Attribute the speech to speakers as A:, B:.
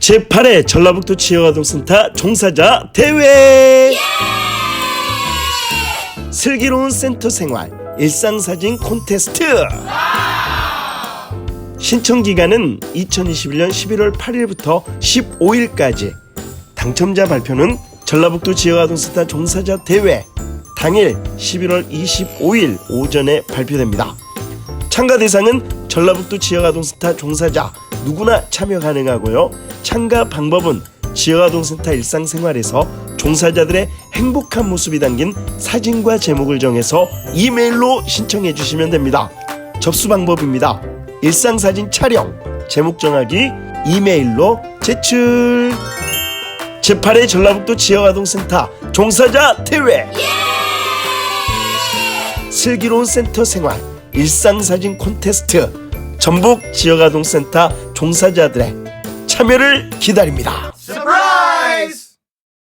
A: 제8회 전라북도 지역아동센터 종사자 대회! 슬기로운 센터 생활 일상사진 콘테스트! 신청 기간은 2021년 11월 8일부터 15일까지. 당첨자 발표는 전라북도 지역아동센터 종사자 대회. 당일 11월 25일 오전에 발표됩니다. 참가 대상은 전라북도 지역아동센터 종사자 누구나 참여 가능하고요. 참가 방법은 지역아동센터 일상생활에서 종사자들의 행복한 모습이 담긴 사진과 제목을 정해서 이메일로 신청해 주시면 됩니다. 접수 방법입니다. 일상사진 촬영, 제목 정하기, 이메일로 제출. 제8회 전라북도 지역아동센터 종사자 대회 슬기로운 센터 생활 일상사진 콘테스트 전북 지역아동센터 종사자들의 참여를 기다립니다.